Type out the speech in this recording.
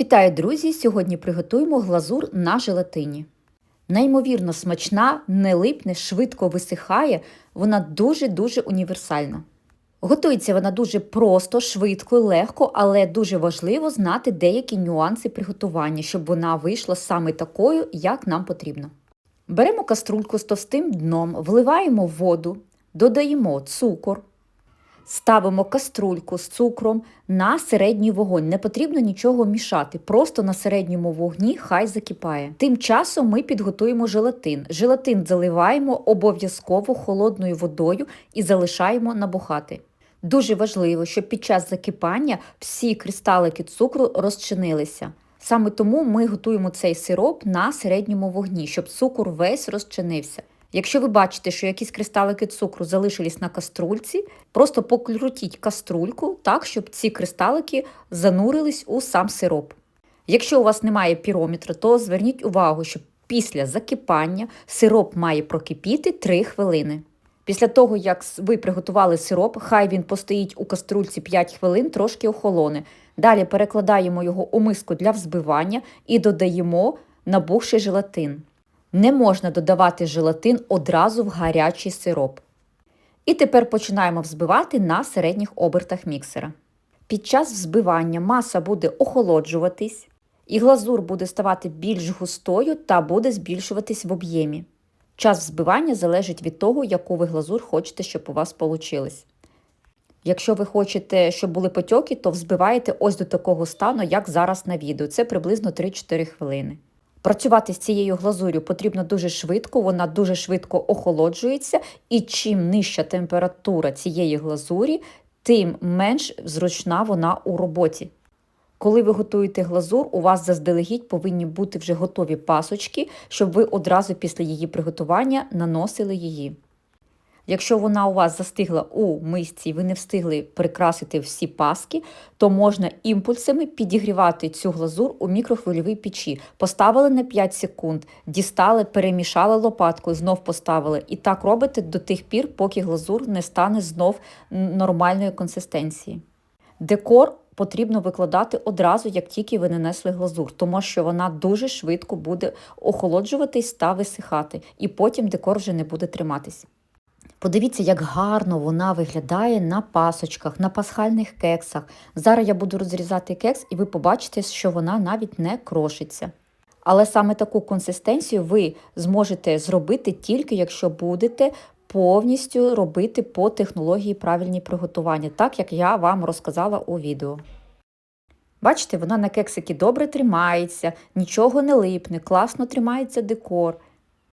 Вітаю, друзі! Сьогодні приготуємо глазур на желатині. Неймовірно смачна, не липне, швидко висихає, вона дуже-дуже універсальна. Готується вона дуже просто, швидко, легко, але дуже важливо знати деякі нюанси приготування, щоб вона вийшла саме такою, як нам потрібно. Беремо каструльку з товстим дном, вливаємо воду, додаємо цукор, Ставимо каструльку з цукром на середній вогонь. Не потрібно нічого мішати, просто на середньому вогні хай закипає. Тим часом ми підготуємо желатин. Желатин заливаємо обов'язково холодною водою і залишаємо набухати. Дуже важливо, щоб під час закипання всі кристалики цукру розчинилися. Саме тому ми готуємо цей сироп на середньому вогні, щоб цукор весь розчинився. Якщо ви бачите, що якісь кристалики цукру залишились на каструльці, просто покрутіть каструльку так, щоб ці кристалики занурились у сам сироп. Якщо у вас немає пірометра, то зверніть увагу, що після закипання сироп має прокипіти 3 хвилини. Після того, як ви приготували сироп, хай він постоїть у каструльці 5 хвилин, трошки охолоне. Далі перекладаємо його у миску для взбивання і додаємо набухший желатин. Не можна додавати желатин одразу в гарячий сироп. І тепер починаємо взбивати на середніх обертах міксера. Під час взбивання маса буде охолоджуватись, і глазур буде ставати більш густою та буде збільшуватись в об'ємі. Час взбивання залежить від того, яку ви глазур хочете, щоб у вас вийшло. Якщо ви хочете, щоб були потьоки, то взбиваєте ось до такого стану, як зараз на відео. Це приблизно 3-4 хвилини. Працювати з цією глазур'ю потрібно дуже швидко, вона дуже швидко охолоджується, і чим нижча температура цієї глазурі, тим менш зручна вона у роботі. Коли ви готуєте глазур, у вас заздалегідь повинні бути вже готові пасочки, щоб ви одразу після її приготування наносили її. Якщо вона у вас застигла у мисці ви не встигли прикрасити всі паски, то можна імпульсами підігрівати цю глазур у мікрохвильовій печі. Поставили на 5 секунд, дістали, перемішали лопаткою, знов поставили. І так робите до тих пір, поки глазур не стане знов нормальної консистенції. Декор потрібно викладати одразу, як тільки ви нанесли глазур, тому що вона дуже швидко буде охолоджуватись та висихати, і потім декор вже не буде триматись. Подивіться, як гарно вона виглядає на пасочках, на пасхальних кексах. Зараз я буду розрізати кекс, і ви побачите, що вона навіть не крошиться. Але саме таку консистенцію ви зможете зробити тільки якщо будете повністю робити по технології правильні приготування, так як я вам розказала у відео. Бачите, вона на кексики добре тримається, нічого не липне, класно тримається декор.